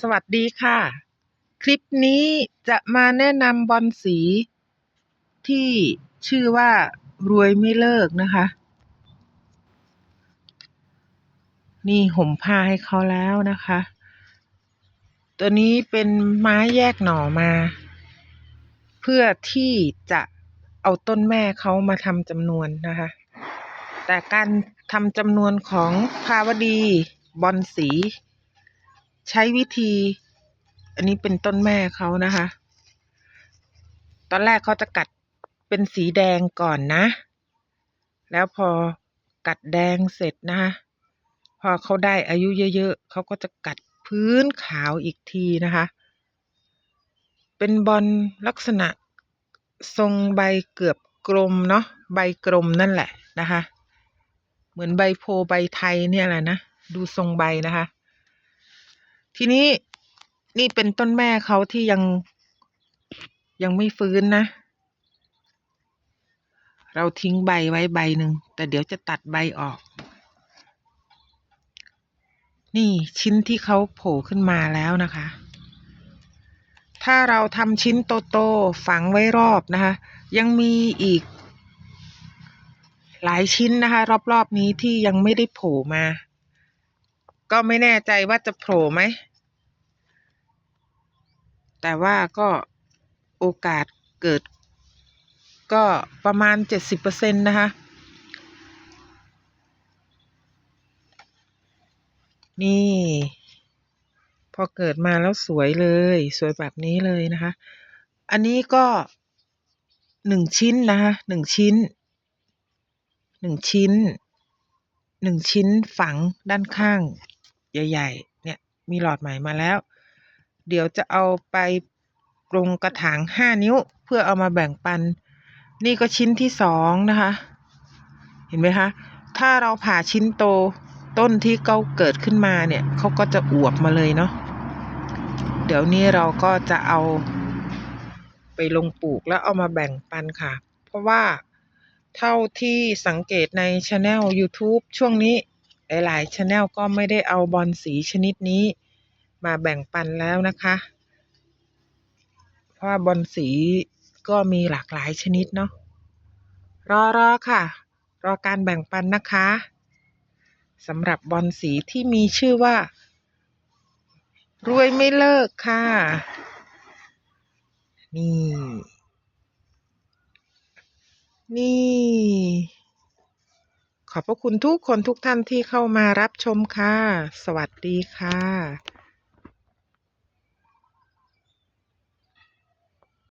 สวัสดีค่ะ คลิปนี้จะมาแนะนำบอลสี ที่ชื่อว่ารวยไม่เลิกนะคะ นี่ห่มผ้าให้เขาแล้วนะคะ ตัวนี้เป็นไม้แยกหน่อมา เพื่อที่จะเอาต้นแม่เขามาทำจำนวนนะคะ แต่การทำจำนวนของภาวดีบอลสี ใช้วิธี อันนี้เป็นต้นแม่เขานะคะ ตอนแรกเขาจะกัดเป็นสีแดงก่อนนะ แล้วพอกัดแดงเสร็จนะคะพอเขาได้อายุเยอะๆเขาก็จะกัดพื้นขาวอีกทีนะคะ เป็นบอลลักษณะทรงใบเกือบกลมเนาะใบกลมนั่นแหละนะคะ เหมือนใบโพใบไทยเนี่ยแหละนะ ดูทรงใบนะคะ ทีนี้นี่เป็นต้นแม่เขาที่ยังยังไม่ฟื้นนะ เราทิ้งใบไว้ใบหนึ่ง แต่เดี๋ยวจะตัดใบออก นี่ชิ้นที่เขาโผล่ขึ้นมาแล้วนะคะ ถ้าเราทำชิ้นโตๆฝังไว้รอบนะคะ ยังมีอีก หลายชิ้นนะคะ รอบๆนี้ที่ยังไม่ได้โผล่มา ก็ไม่แน่ใจว่าจะโผล่ไหม แต่ว่าก็โอกาสเกิด ก็ประมาณเจ็ดสิบเปอร์เซ็นต์นะคะ นี่ พอเกิดมาแล้วสวยเลย สวยแบบนี้เลยนะคะ อันนี้ก็หนึ่งชิ้นนะคะหนึ่งชิ้นหนึ่งชิ้นหนึ่งชิ้นฝังด้านข้าง ใหญ่ ๆ เนี่ย มีหลอดใหม่มาแล้ว เดี๋ยวจะเอาไปกรงกระถางห้านิ้ว เพื่อเอามาแบ่งปัน นี่ก็ชิ้นที่สองนะคะ เห็นไหมคะ ถ้าเราผ่าชิ้นโตต้นที่เขาเกิดขึ้นมาเนี่ยเขาก็จะอวบมาเลยเนาะเดี๋ยวนี้เราก็จะเอาไปลงปลูกแล้วเอามาแบ่งปันค่ะ เพราะว่าเท่าที่สังเกตในช anel YouTube ช่วงนี้หลายๆช anel ก็ไม่ได้เอาบอลสีชนิดนี้ มาแบ่งปันแล้วนะคะ เพราะบอลสีก็มีหลากหลายชนิดเนาะรอรอค่ะ รอการแบ่งปันนะคะสำหรับบอลสีที่มีชื่อว่า รวยไม่เลิกค่ะ นี่ นี่ ขอบพระคุณทุกคนทุกท่านที่เข้ามารับชมค่ะ สวัสดีค่ะ